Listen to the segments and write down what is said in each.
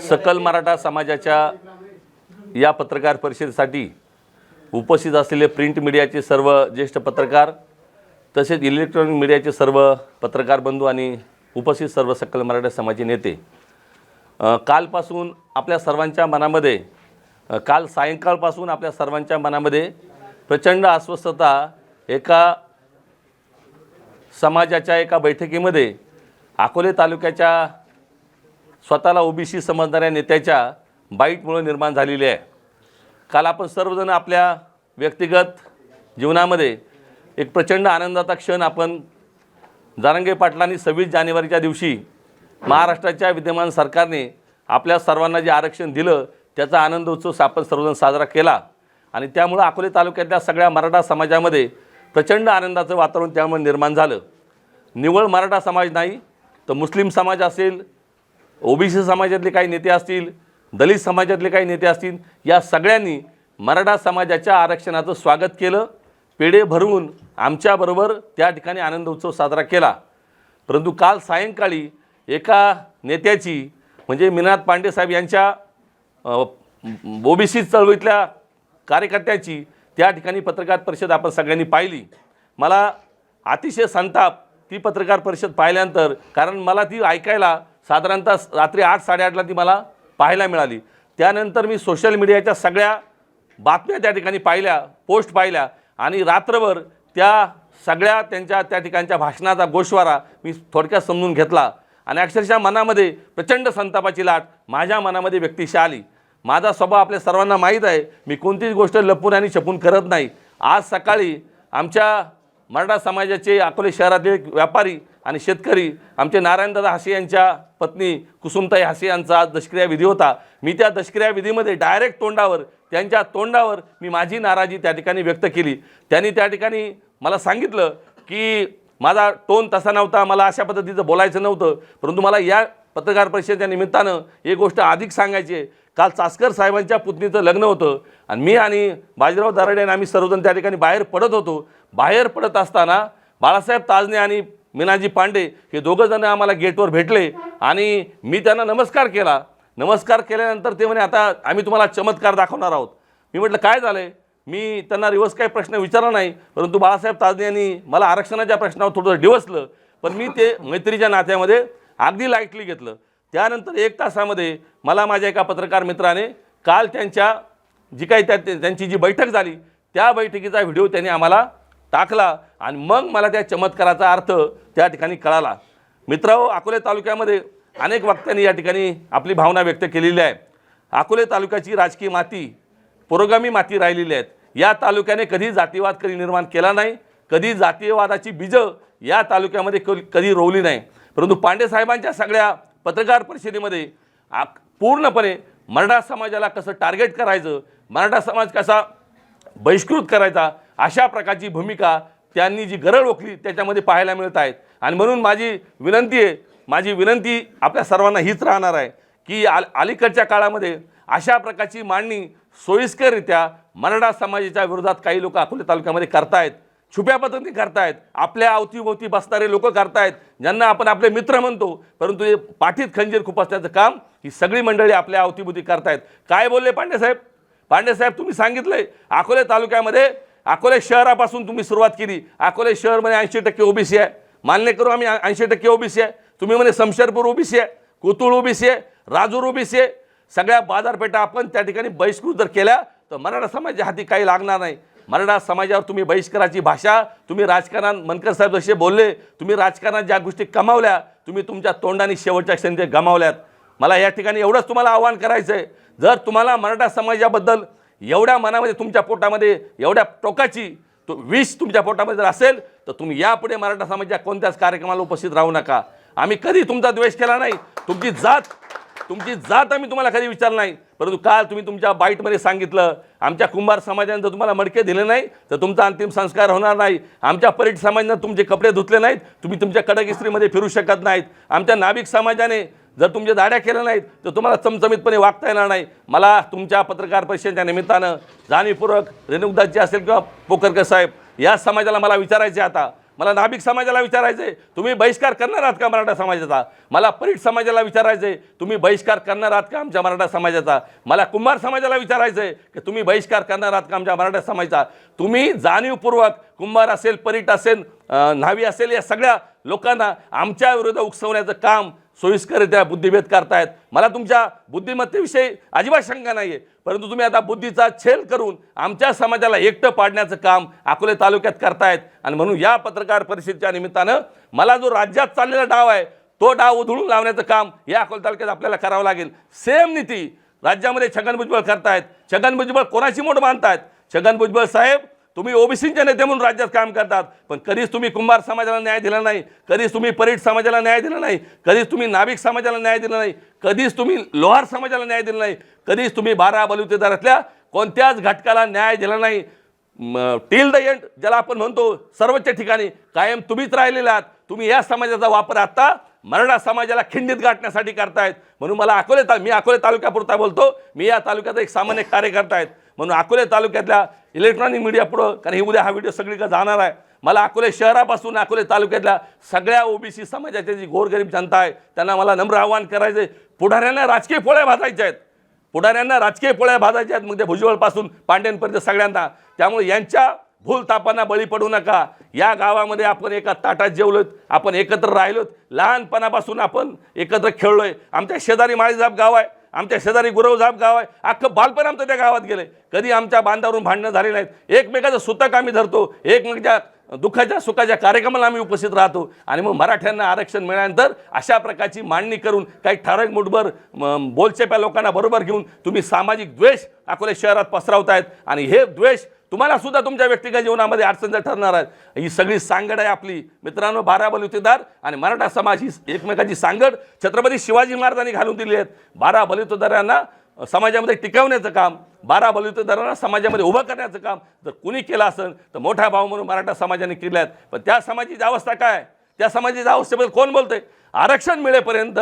सकल मराठा समाजाच्या या पत्रकार परिषदेसाठी उपस्थित असलेले प्रिंट मीडियाचे सर्व ज्येष्ठ पत्रकार तसेच इलेक्ट्रॉनिक मीडियाचे सर्व पत्रकार बंधू आणि उपस्थित सर्व सकल मराठा समाजाचे नेते कालपासून आपल्या सर्वांच्या मनामध्ये काल सायंकाळपासून आपल्या सर्वांच्या मनामध्ये प्रचंड अस्वस्थता एका समाजाच्या एका बैठकीमध्ये अकोले तालुक्याच्या स्वतःला ओबीसी समजणाऱ्या नेत्याच्या बाईटमुळे निर्माण झालेली आहे. काल आपण सर्वजण आपल्या व्यक्तिगत जीवनामध्ये एक प्रचंड आनंदाचा क्षण आपण जारंगे पाटलांनी सव्वीस जानेवारीच्या दिवशी महाराष्ट्राच्या विद्यमान सरकारने आपल्या सर्वांना जे आरक्षण दिलं त्याचा आनंद उत्सव आपण सर्वजण साजरा केला. आणि त्यामुळं अकोले तालुक्यातल्या सगळ्या मराठा समाजामध्ये प्रचंड आनंदाचं वातावरण त्यामुळे निर्माण झालं. निव्वळ मराठा समाज नाही तर मुस्लिम समाज असेल ओबीसी समाजातले काही नेते असतील दलित समाजातले काही नेते असतील या सगळ्यांनी मराठा समाजाच्या आरक्षणाचं स्वागत केलं. पेढे भरवून आमच्याबरोबर त्या ठिकाणी आनंद उत्सव साजरा केला. परंतु काल सायंकाळी एका नेत्याची म्हणजे मीनाथ पांडे साहेब यांच्या ओबीसी चळवळीतल्या कार्यकर्त्याची त्या ठिकाणी पत्रकार परिषद आपण सगळ्यांनी पाहिली. मला अतिशय संताप ती पत्रकार परिषद पाहिल्यानंतर कारण मला ती ऐकायला साधारणतः रात्री आठ साडेआठला ती मला पाहायला मिळाली. त्यानंतर मी सोशल मीडियाच्या सगळ्या बातम्या त्या ठिकाणी पाहिल्या पोस्ट पाहिल्या आणि रात्रभर त्या सगळ्या त्यांच्या त्या ठिकाणच्या भाषणाचा गोषवारा मी थोडक्यात समजून घेतला आणि अक्षरशः मनामध्ये प्रचंड संतापाची लाट माझ्या मनामध्ये व्यक्तिशा आली. माझा स्वभाव आपल्या सर्वांना माहीत आहे. मी कोणतीच गोष्ट लपून आणि छपून करत नाही. आज सकाळी आमच्या मराठा समाजाचे अकोले शहरातील व्यापारी आणि शेतकरी आमचे नारायणदादा हासे यांच्या पत्नी कुसुमताई हासे यांचा आज दशक्रिया विधी होता. मी त्या दशक्रियाविधीमध्ये डायरेक्ट तोंडावर त्यांच्या तोंडावर मी माझी नाराजी त्या ठिकाणी व्यक्त केली. त्यांनी त्या ठिकाणी मला सांगितलं की माझा टोन तसा नव्हता मला अशा पद्धतीचं बोलायचं नव्हतं. परंतु मला या पत्रकार परिषदेच्या निमित्तानं एक गोष्ट अधिक सांगायची आहे. काल चास्कर साहेबांच्या पुतणीचं लग्न होतं आणि मी आणि बाजीराव दराडे आणि आम्ही सर्वजण त्या ठिकाणी बाहेर पडत होतो. बाहेर पडत असताना बाळासाहेब ताजने आणि मीनाजी पांडे हे दोघं जण आम्हाला गेटवर भेटले आणि मी त्यांना नमस्कार केला. नमस्कार केल्यानंतर ते म्हणे आता आम्ही तुम्हाला चमत्कार दाखवणार आहोत. मी म्हटलं काय झालं आहे मी त्यांना रिवर्स काही प्रश्न विचारला नाही परंतु बाळासाहेब ताजने यांनी मला आरक्षणाच्या प्रश्नावर थोडंसं डिवसलं. पण मी ते मैत्रीच्या नात्यामध्ये अगदी लाईटली घेतलं. त्यानंतर एक तासामध्ये मला माझ्या एका पत्रकार मित्राने काल त्यांच्या जी काही त्या त्यांची जी बैठक झाली त्या बैठकीचा व्हिडिओ त्यांनी आम्हाला टाकला आणि मग मला त्या चमत्काराचा अर्थ त्या ठिकाणी कळाला. मित्रांनो अकोले तालुक्यामध्ये अनेक वक्त्यांनी या ठिकाणी आपली भावना व्यक्त केलेली आहे. अकोले तालुक्याची राजकीय माती पुरोगामी माती राहिलेली आहेत. या तालुक्याने कधी जातीवाद कधी निर्माण केला नाही कधी जातीयवादाची बीजं या तालुक्यामध्ये कधी रोवली नाही. परंतु पांडेसाहेबांच्या सगळ्या पत्रकार परिषदेमध्ये आ पूर्णपणे मराठा समाजाला कसं टार्गेट करायचं मराठा समाज कसा बहिष्कृत करायचा अशा प्रकारची भूमिका त्यांनी जी गरळ ओखली त्याच्यामध्ये पाहायला मिळत आहेत. आणि म्हणून माझी विनंती आहे माझी विनंती आपल्या सर्वांना हीच राहणार आहे की आल अलीकडच्या काळामध्ये अशा प्रकारची मांडणी सोयीस्कररित्या मराठा समाजाच्या विरोधात काही लोक अकोले तालुक्यामध्ये करतायत छुप्या पद्धतीने करतायत आपल्या अवतीभोवती बसणारे लोक करतायत ज्यांना आपण आपले मित्र म्हणतो परंतु हे पाठीत खंजीर खूप असल्याचं काम ही सगळी मंडळी आपल्या अवतीभोवती करतायत. काय बोलले पांडेसाहेब पांडेसाहेब तुम्ही सांगितलंय अकोले तालुक्यामध्ये अकोले शहरापासून तुम्ही सुरुवात केली. अकोले शहरमध्ये ऐंशी टक्के ओबीसी आहे. मान्य करू आम्ही ऐंशी टक्के ओबीसी आहे. तुम्ही म्हणे शमशेरपूर ओबीसी आहे कोतुळ ओबीसी आहे राजूर ओबीसी आहे. सगळ्या बाजारपेठा आपण त्या ठिकाणी बहिष्कृत जर केल्या तर मराठा समाजाच्या हाती काही लागणार नाही. मराठा समाजावर तुम्ही बहिष्काराची भाषा तुम्ही राजकारणात मनकर साहेब जसे बोलले तुम्ही राजकारणात ज्या गोष्टी कमावल्या तुम्ही तुमच्या तोंडाने शेवटच्या क्षणी गमावल्यात. मला या ठिकाणी एवढंच तुम्हाला आव्हान करायचं आहे जर तुम्हाला मराठा समाजाबद्दल एवढ्या मनामध्ये तुमच्या पोटामध्ये एवढ्या टोकाची तो विष तुमच्या पोटामध्ये जर असेल तर तुम्ही यापुढे मराठा समाजाच्या कोणत्याच कार्यक्रमाला उपस्थित राहू नका. आम्ही कधी तुमचा द्वेष केला नाही. तुमची जात तुमची जात आम्ही तुम्हाला कधी विचारलं नाही. परंतु काल तुम्ही तुमच्या बाईटमध्ये सांगितलं आमच्या कुंभार समाजाने जर तुम्हाला मडके दिले नाही तर तुमचा अंतिम संस्कार होणार नाही. आमच्या परीट समाजानं तुमचे कपडे धुतले नाहीत. तुम्ही तुमच्या कडक इस्त्रीमध्ये फिरू शकत नाहीत. आमच्या नाभिक समाजाने जर तुमच्या दाड्या केल्या नाहीत तर तुम्हाला चमचमीतपणे वागता येणार नाही. मला तुमच्या पत्रकार परिषदेच्या निमित्तानं जाणीवपूर्वक रेणुकदासजी असेल किंवा पोकरकर साहेब या समाजाला मला विचारायचे आता. मला नाभिक समाजाला विचारायचं आहे तुम्ही बहिष्कार करणार आहात का मराठा समाजाचा? मला परीट समाजाला विचारायचं आहे तुम्ही बहिष्कार करणार आहात का आमच्या मराठा समाजाचा? मला कुंभार समाजाला विचारायचं आहे की तुम्ही बहिष्कार करणार आहात का आमच्या मराठा समाजाचा? तुम्ही जाणीवपूर्वक कुंभार असेल परीट असेल न्हावी असेल या सगळ्या लोकांना आमच्या विरुद्ध उकसवण्याचं काम सोयीस्करित्या बुद्धिभेद करतायत. मला तुमच्या बुद्धिमत्तेविषयी अजिबात शंका नाही आहे परंतु तुम्ही आता बुद्धीचा छेल करून आमच्या समाजाला एकटं पाडण्याचं काम अकोले तालुक्यात करतायत. आणि म्हणून या पत्रकार परिषदेच्या निमित्तानं मला जो राज्यात चाललेला डाव आहे तो डाव उधळून लावण्याचं काम या अकोले तालुक्यात आपल्याला करावं लागेल. सेम नीती राज्यामध्ये छगन भुजबळ करतायत. छगन भुजबळ कोणाची मोठ मानतायत छगन भुजबळ साहेब तुम्ही ओबीसीचे नेते म्हणून राज्यात काम करतात. पण कधीच तुम्ही कुंभार समाजाला न्याय दिला नाही. कधीच तुम्ही परीट समाजाला न्याय दिला नाही. कधीच तुम्ही नाभिक समाजाला न्याय दिला नाही. कधीच तुम्ही लोहार समाजाला न्याय दिला नाही. कधीच तुम्ही बारा बलुतेदारातल्या कोणत्याच घटकाला न्याय दिला नाही. टिल द एंड ज्याला आपण म्हणतो सर्वोच्च ठिकाणी कायम तुम्हीच राहिलेला आहात. तुम्ही या समाजाचा वापर आत्ता मराठा समाजाला खिंडीत गाठण्यासाठी करतायत. म्हणून मला अकोले ता मी अकोले तालुक्यापुरता बोलतो. मी या तालुक्याचा एक सामान्य कार्यकर्ता आहेत. म्हणून अकोले तालुक्यातल्या इलेक्ट्रॉनिक मीडिया पुढं कारण हे उद्या हा व्हिडिओ सगळीकडे जाणार आहे. मला अकोले शहरापासून अकोले तालुक्यातल्या सगळ्या ओबीसी समाजाच्या जी गोरगरीब जनता आहे त्यांना मला नम्र आव्हान करायचं आहे पुढाऱ्यांना राजकीय पोळ्या भाजायच्या आहेत. पुढाऱ्यांना राजकीय पोळ्या भाजायच्या आहेत. मग ते भुजबळपासून पांड्यांपर्यंत सगळ्यांना. त्यामुळे यांच्या भूलतापांना बळी पडू नका. या गावामध्ये आपण एका ताटात जेवलोत आपण एकत्र राहिलोत. लहानपणापासून आपण एकत्र खेळलोय. आमच्या शेजारी माळीजाप गाव आहे. आमच्या शेजारी गुरवझाप गाव आहे. अख्खं बालपण आमचं त्या गावात गेलं कधी आमच्या बांधावरून भांडणं झाले नाहीत. एकमेकाचं सुतक आम्ही धरतो. एकमेकाच्या दुःखाच्या सुखाच्या कार्यक्रमाला आम्ही उपस्थित राहतो. आणि मग मराठ्यांना आरक्षण मिळाल्यानंतर अशा प्रकारची मांडणी करून काही ठराविक मुठभर बोलचेप्या लोकांना बरोबर घेऊन तुम्ही सामाजिक द्वेष अकोले शहरात पसरवतायत. आणि हे द्वेष तुम्हाला सुद्धा तुमच्या व्यक्तिगत जीवनामध्ये अडचण ठरणार आहेत ही सगळी सांगड आहे आपली. मित्रांनो बारा युतीदार आणि मराठा समाज ही एकमेकाची सांगड. छत्रपती शिवाजी महाराजांनी घालून दिली आहेत. बारा बलितदारांना समाजामध्ये टिकवण्याचं काम बारा बलुतेदारांना समाजामध्ये उभं करण्याचं काम जर कुणी केलं असेल तर मोठा भाव म्हणून मराठा समाजाने केले आहेत. पण त्या समाजाची अवस्था काय? त्या समाजाच्या अवस्थेबद्दल कोण बोलतंय? आरक्षण मिळेपर्यंत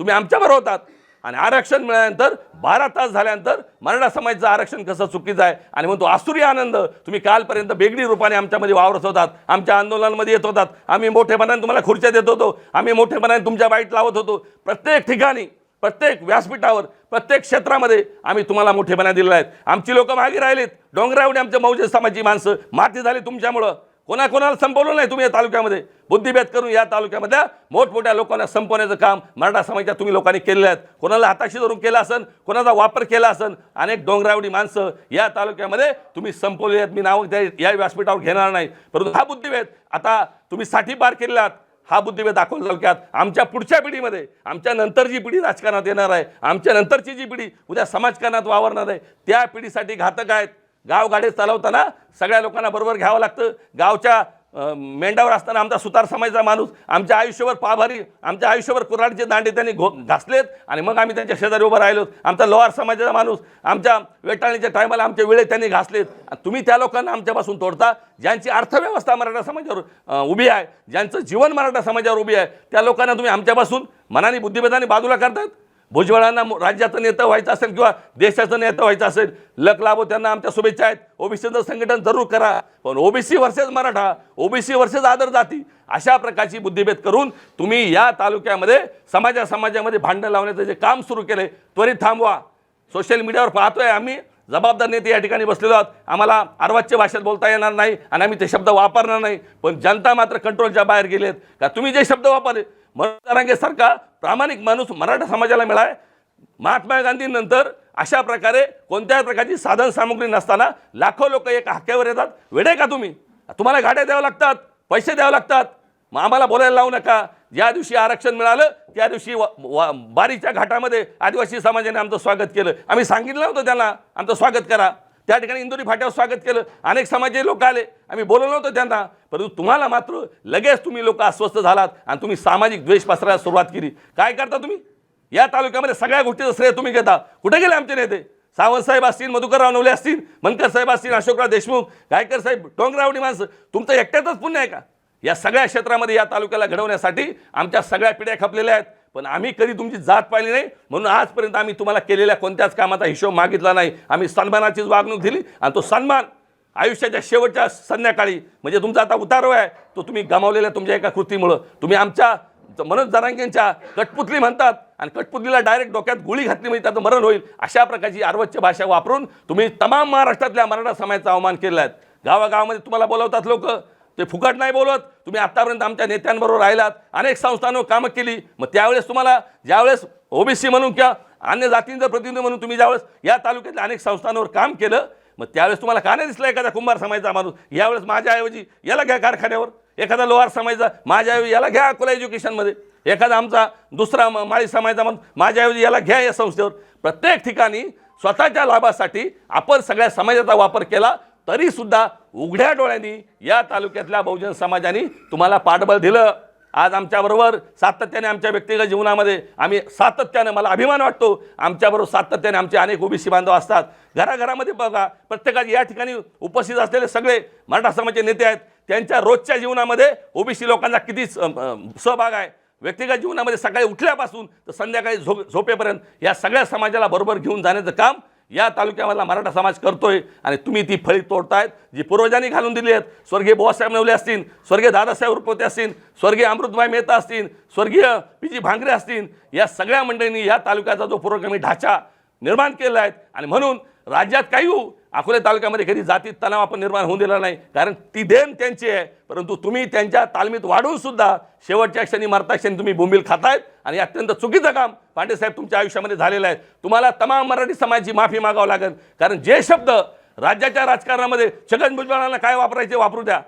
तुम्ही आमच्याबरोबर होतात. आणि आरक्षण मिळाल्यानंतर बारा तास झाल्यानंतर मराठा समाजाचं आरक्षण कसं चुकीचं आहे? आणि म्हणतो आसुरी आनंद तुम्ही कालपर्यंत बेगडी रूपाने आमच्यामध्ये वावरत होतात आमच्या आंदोलनामध्ये येत होतात आम्ही मोठेपणाने तुम्हाला खुर्च्या देत होतो आम्ही मोठेपणाने तुमच्या बाईट लावत होतो. प्रत्येक ठिकाणी प्रत्येक व्यासपीठावर प्रत्येक क्षेत्रामध्ये आम्ही तुम्हाला मोठेपणा दिलेला आहेत आमची लोकं मागे राहिलीत. डोंगरावडी आमच्या मौजे समाजाची माणसं माती झाली तुमच्यामुळं. कोणाकोणाला संपवलं नाही तुम्ही या तालुक्यामध्ये? बुद्धिभेद करून या तालुक्यामधल्या मोठमोठ्या लोकांना संपवण्याचं काम मराठा समाजाच्या तुम्ही लोकांनी केलेलं आहेत कोणाला हाताशी धरून केलं असन? कोणाचा वापर केला असन? अनेक डोंगरावडी माणसं या तालुक्यामध्ये तुम्ही संपवली आहेत. मी नाव त्या या व्यासपीठावर घेणार नाही. परंतु हा बुद्धिभेद आता तुम्ही साठी पार केलेला आहात. हा बुद्धिभेद दाखवला तालुक्यात. आमच्या पुढच्या पिढीमध्ये आमच्या नंतर जी पिढी राजकारणात येणार आहे. आमच्या नंतरची जी पिढी उद्या समाजकारणात वावरणार आहे त्या पिढीसाठी घातक आहेत. गावगाडी चालवताना सगळ्या लोकांना बरोबर घ्यावं लागतं. गावच्या मेंढावर असताना आमचा सुतार समाजाचा माणूस आमच्या आयुष्यभर पाभारी आमच्या आयुष्यावर कुऱ्हाडचे दांडे त्यांनी घो घासलेत आणि मग आम्ही त्यांच्या शेजारी उभं राहिलो आमचा लोहार समाजाचा माणूस आमच्या वेटाळीच्या टायमाला आमचे वेळे त्यांनी घासलेत. तुम्ही त्या लोकांना आमच्यापासून तोडता ज्यांची अर्थव्यवस्था मराठा समाजावर उभी आहे ज्यांचं जीवन मराठा समाजावर उभी आहे त्या लोकांना तुम्ही आमच्यापासून मनाने बुद्धिभेदाने बाजूला करतात भुजबळांना राज्याचं नेतं व्हायचं असेल किंवा देशाचं नेतं व्हायचं असेल लक लाभो त्यांना आमच्या शुभेच्छा आहेत. ओबीसीचं संघटन जरूर करा. पण OBC versus Maratha OBC versus आदर जाती अशा प्रकारची बुद्धिभेद करून तुम्ही या तालुक्यामध्ये समाजा समाजामध्ये भांडणं लावण्याचं जे काम सुरू केले त्वरित थांबवा. सोशल मीडियावर पाहतोय आम्ही. जबाबदार नेते या ठिकाणी बसलेलो आहोत. आम्हाला अर्वाच्य भाषेत बोलता येणार नाही आणि आम्ही ते शब्द वापरणार नाही. पण जनता मात्र कंट्रोलच्या बाहेर गेलेत. का तुम्ही जे शब्द वापरले सारखा प्रामाणिक माणूस मराठा समाजाला मिळाय. महात्मा गांधीनंतर अशा प्रकारे कोणत्याही प्रकारची साधन सामुग्री नसताना लाखो लोक एक हाक्यावर येतात. वेडे का तुम्ही? तुम्हाला गाड्या द्याव्या लागतात पैसे द्यावे लागतात. मग आम्हाला बोलायला लावू नका. ज्या दिवशी आरक्षण मिळालं त्या दिवशी बारीच्या घाटामध्ये आदिवासी समाजाने आमचं स्वागत केलं. आम्ही सांगितलं होतं त्यांना आमचं स्वागत करा. त्या ठिकाणी इंदोरी फाट्यावर स्वागत केलं. अनेक समाजाचे लोक आले. आम्ही बोललो नव्हतो त्यांना. परंतु तुम्हाला मात्र लगेच तुम्ही लोक अस्वस्थ झालात आणि तुम्ही सामाजिक द्वेष पसरायला सुरुवात केली. काय करता तुम्ही? या तालुक्यामध्ये सगळ्या गोष्टीचं श्रेय तुम्ही घेता. कुठे गेले आमचे नेते? सावंतसाहेब असतील मधुकरराव नवले असतील मनकर साहेब असतील अशोकराव देशमुख गायकर साहेब डोंगरावडी माणसं. तुमचं एकट्यातच पुण्य आहे का? या सगळ्या क्षेत्रामध्ये या तालुक्याला घडवण्यासाठी आमच्या सगळ्या पिढ्या खपलेल्या आहेत. पण आम्ही कधी तुमची जात पाहिली नाही. म्हणून आजपर्यंत आम्ही तुम्हाला केलेल्या कोणत्याच कामाचा हिशोब मागितला नाही. आम्ही सन्मानाचीच वागणूक दिली आणि तो सन्मान आयुष्याच्या शेवटच्या संध्याकाळी म्हणजे तुमचा आता उतारव आहे तो तुम्ही गमावलेल्या तुमच्या एका कृतीमुळं. तुम्ही आमच्या मनोज जरांगेंच्या कटपुतली म्हणतात आणि कटपुतलीला डायरेक्ट डोक्यात गोळी घातली म्हणजे त्याचं मरण होईल अशा प्रकारची अर्वच्य भाषा वापरून तुम्ही तमाम महाराष्ट्रातल्या मराठा समाजाचा अवमान केलेला आहे गावागावामध्ये तुम्हाला बोलवतात लोक ते फुकट नाही बोलत. तुम्ही आत्तापर्यंत आमच्या नेत्यांबरोबर राहिलात. अनेक संस्थांवर कामं केली. मग त्यावेळेस तुम्हाला ज्यावेळेस ओबीसी म्हणून किंवा अन्य जातींचं प्रतिनिधी म्हणून तुम्ही ज्यावेळेस या तालुक्यातल्या अनेक संस्थांवर काम केलं मग त्यावेळेस तुम्हाला का नाही दिसला एखादा कुंभार समाजाचा माणूस? यावेळेस माझ्याऐवजी याला घ्या कारखान्यावर. एखादा लोहार समाजाचा माझ्याऐवजी याला घ्या अकोला एज्युकेशनमध्ये. एखादा आमचा दुसरा म- माळी समाजाचा माणूस माझ्याऐवजी याला घ्या या संस्थेवर. प्रत्येक ठिकाणी स्वतःच्या लाभासाठी आपण सगळ्या समाजाचा वापर केला. तरीसुद्धा उघड्या डोळ्यांनी या तालुक्यातल्या बहुजन समाजाने तुम्हाला पाठबळ दिलं. आज आमच्याबरोबर सातत्याने आमच्या व्यक्तिगत जीवनामध्ये आम्ही सातत्याने मला अभिमान वाटतो आमच्याबरोबर सातत्याने आमचे अनेक ओबीसी बांधव असतात. घराघरामध्ये बघा प्रत्येकाचे या ठिकाणी उपस्थित असलेले सगळे मराठा समाजाचे नेते आहेत. त्यांच्या रोजच्या जीवनामध्ये ओबीसी लोकांचा किती सहभाग आहे. व्यक्तिगत जीवनामध्ये सकाळी उठल्यापासून तर संध्याकाळी झो झोपेपर्यंत या सगळ्या समाजाला बरोबर घेऊन जाण्याचं काम या तालुक्यामधला मराठा समाज करतोय आणि तुम्ही ती फळी तोडतायत जी पूर्वजांनी घालून दिली आहेत. स्वर्गीय बोवासाहेब नवले असतील स्वर्गीय दादासाहेब रुपवते असतील स्वर्गीय अमृतभाई मेहता असतील स्वर्गीय पी जी भांगरे असतील या सगळ्या मंडळींनी या तालुक्याचा जो पुरोगामी ढाचा निर्माण केला आहे आणि म्हणून राज्यात काही होऊ अकोले तालुक्यामध्ये कधी जातीत तणाव आपण निर्माण होऊन दिला नाही. कारण ती देण त्यांची आहे. परंतु तुम्ही त्यांच्या तालमीत वाढून सुद्धा शेवटच्या क्षणी मरता क्षणी तुम्ही बोंबील खातायत आणि अत्यंत चुकीचं काम पांडेसाहेब तुमच्या आयुष्यामध्ये झालेलं आहे. तुम्हाला तमाम मराठी समाजाची माफी मागावं लागेल. कारण जे शब्द राज्याच्या राजकारणामध्ये छगन भुजबळांना काय वापरायचे वापरू द्या.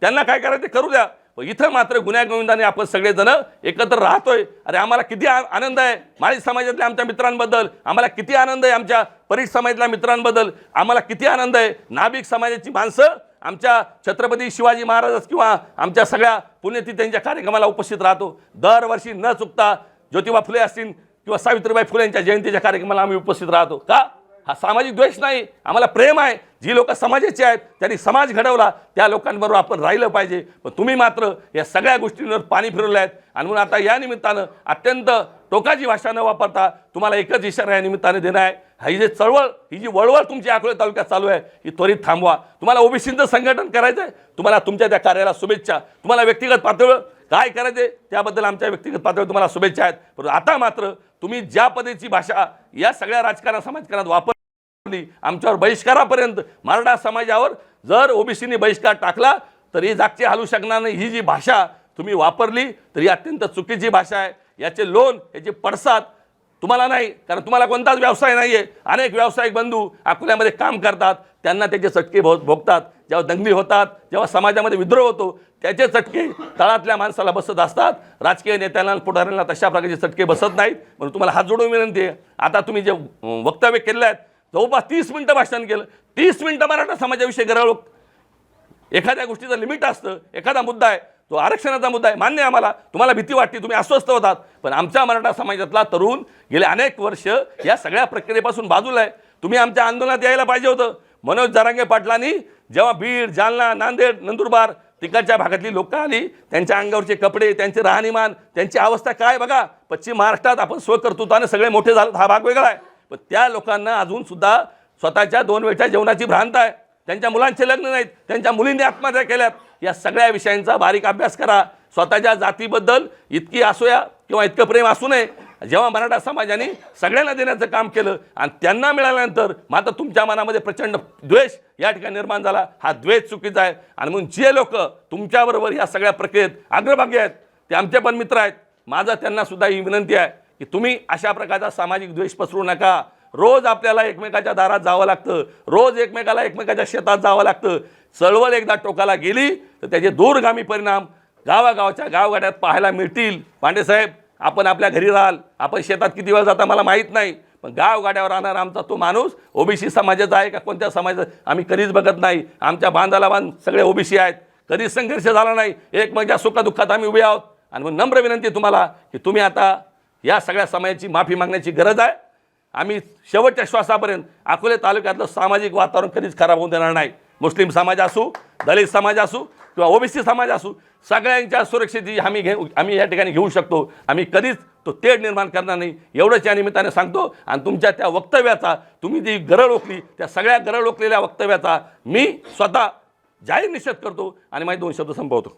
त्यांना काय करायचं करू द्या. पण इथं मात्र गुन्ह्यागोविंदाने आपण सगळेजण एकत्र राहतोय. अरे आम्हाला किती आ- आनंद आहे. माळी समाजातल्या आमच्या मित्रांबद्दल आम्हाला किती आनंद आहे आमच्या परीट समाजातल्या मित्रांबद्दल आम्हाला किती आनंद आहे. नाभिक समाजाची माणसं आमच्या छत्रपती शिवाजी महाराज किंवा आमच्या सगळ्या पुण्यतिथींच्या कार्यक्रमाला उपस्थित राहतो. दरवर्षी न चुकता ज्योतिबा फुले असतील किंवा सावित्रीबाई फुले यांच्या जयंतीच्या कार्यक्रमाला आम्ही उपस्थित राहतो. का? हा सामाजिक द्वेष नाही. आम्हाला प्रेम आहे. जी लोक समाजाची आहेत त्यांनी समाज घडवला त्या लोकांबरोबर आपण राहिलं पाहिजे. पण तुम्ही मात्र या सगळ्या गोष्टींवर पाणी फिरवलं आहेत. आणि म्हणून आता या निमित्तानं अत्यंत टोकाची भाषा न वापरता तुम्हाला एकच इशारा या निमित्ताने देणं आहे. ही जे चळवळ ही जी वळवळ तुमच्या अकोले तालुक्यात चालू आहे ही त्वरित थांबवा. तुम्हाला ओबीसीचं संघटन करायचं आहे? तुम्हाला तुमच्या त्या कार्याला शुभेच्छा. तुम्हाला व्यक्तिगत पातळीवर काय करायचे त्याबद्दल आमच्या व्यक्तिगत पातळीवर तुम्हाला शुभेच्छा आहेत. परंतु आता मात्र तुम्ही ज्या पद्धतीची भाषा या सगळ्या राजकारण समाजकारणात वापर आमच्यावर बहिष्कारापर्यंत मराठा समाजावर जर ओबीसीने बहिष्कार टाकला तर ही जागची हलू शकणार नाही. ही जी भाषा तुम्ही वापरली तर ही अत्यंत चुकीची भाषा आहे. याचे लोन याचे पडसाद तुम्हाला नाही कारण तुम्हाला कोणताच व्यवसाय नाही आहे अनेक व्यावसायिक बंधू अकोल्यामध्ये काम करतात त्यांना त्याचे चटके भो भोगतात. जेव्हा दंगली होतात जेव्हा समाजामध्ये विद्रोह होतो त्याचे चटके तळातल्या माणसाला बसत असतात. राजकीय नेत्यांना पुढाऱ्यांना तशा प्रकारचे चटके बसत नाहीत. म्हणून तुम्हाला हात जोडून विनंती आहे. आता तुम्ही जे वक्तव्य केलं आहेत जवळपास तीस मिनटं भाषण केलं. तीस मिनटं मराठा समाजाविषयी गरळ एखाद्या गोष्टीचं लिमिट असतं एखादा मुद्दा आहे तो आरक्षणाचा मुद्दा आहे मान्य आम्हाला. तुम्हाला भीती वाटते तुम्ही अस्वस्थ होतात. पण आमच्या मराठा समाजातला तरुण गेले अनेक वर्ष या सगळ्या प्रक्रियेपासून बाजूला आहे. तुम्ही आमच्या आंदोलनात यायला पाहिजे होतं. मनोज जारांगे पाटलांनी जेव्हा बीड जालना नांदेड नंदुरबार तिकडच्या भागातली लोकं आली त्यांच्या अंगावरचे कपडे त्यांचे राहणीमान त्यांची अवस्था काय बघा. पश्चिम महाराष्ट्रात आपण स्वकर्तृत्वाने सगळे मोठे झालं हा भाग वेगळा आहे. पण त्या लोकांना अजूनसुद्धा स्वतःच्या दोन वेळच्या जेवणाची भ्रांत आहे. त्यांच्या मुलांचे लग्न नाहीत. त्यांच्या मुलींनी आत्महत्या केल्यात. या सगळ्या विषयांचा बारीक अभ्यास करा. स्वतःच्या जातीबद्दल इतकी असूया किंवा इतकं प्रेम असू नये. जेव्हा मराठा समाजाने सगळ्यांना देण्याचं काम केलं आणि त्यांना मिळाल्यानंतर मात्र तुमच्या मनामध्ये प्रचंड द्वेष या ठिकाणी निर्माण झाला. हा द्वेष चुकीचा आहे. आणि म्हणून जे लोक तुमच्याबरोबर या सगळ्या प्रक्रियेत अग्रभागी आहेत ते आमचे पण मित्र आहेत. माझा त्यांना सुद्धा ही विनंती आहे. की तुम्ही अशा प्रकारचा सामाजिक द्वेष पसरू नका. रोज आपल्याला एकमेकाच्या दारात जावं लागतं. रोज एकमेकाला एकमेकाच्या शेतात जावं लागतं. चळवळ एकदा टोकाला गेली तर त्याचे दूरगामी परिणाम गावागावच्या गावगाड्यात पाहायला मिळतील. पांडेसाहेब आपण आपल्या घरी राहाल. आपण शेतात किती वेळ जाता मला माहीत नाही. पण गावगाड्यावर राहणारा आमचा तो माणूस ओबीसी समाजाचा आहे का कोणत्या समाजाचा? आम्ही कधीच बघत नाही. आमच्या बांधाला बांध सगळे ओबीसी आहेत. कधीच संघर्ष झाला नाही. एकमेकाच्या म्हणजे सुखादुःखात आम्ही उभे आहोत. आणि मग नम्र विनंती तुम्हाला की तुम्ही आता या सगळ्या समाजाची माफी मागण्याची गरज आहे. आम्ही शेवटच्या श्वासापर्यंत अकोले तालुक्यातलं सामाजिक वातावरण कधीच खराब होऊन देणार नाही. मुस्लिम समाज असू दलित समाज असू किंवा ओबीसी समाज असू सगळ्यांच्या सुरक्षेची हमी घेऊ आम्ही या ठिकाणी घेऊ शकतो. आम्ही कधीच तो तेढ निर्माण करणार नाही. एवढंच या निमित्ताने सांगतो आणि तुमच्या त्या वक्तव्याचा तुम्ही जी गरळ ओकली त्या सगळ्या गरळ ओकलेल्या वक्तव्याचा मी स्वतः जाहीर निषेध करतो आणि माझे दोन शब्द संपवतो.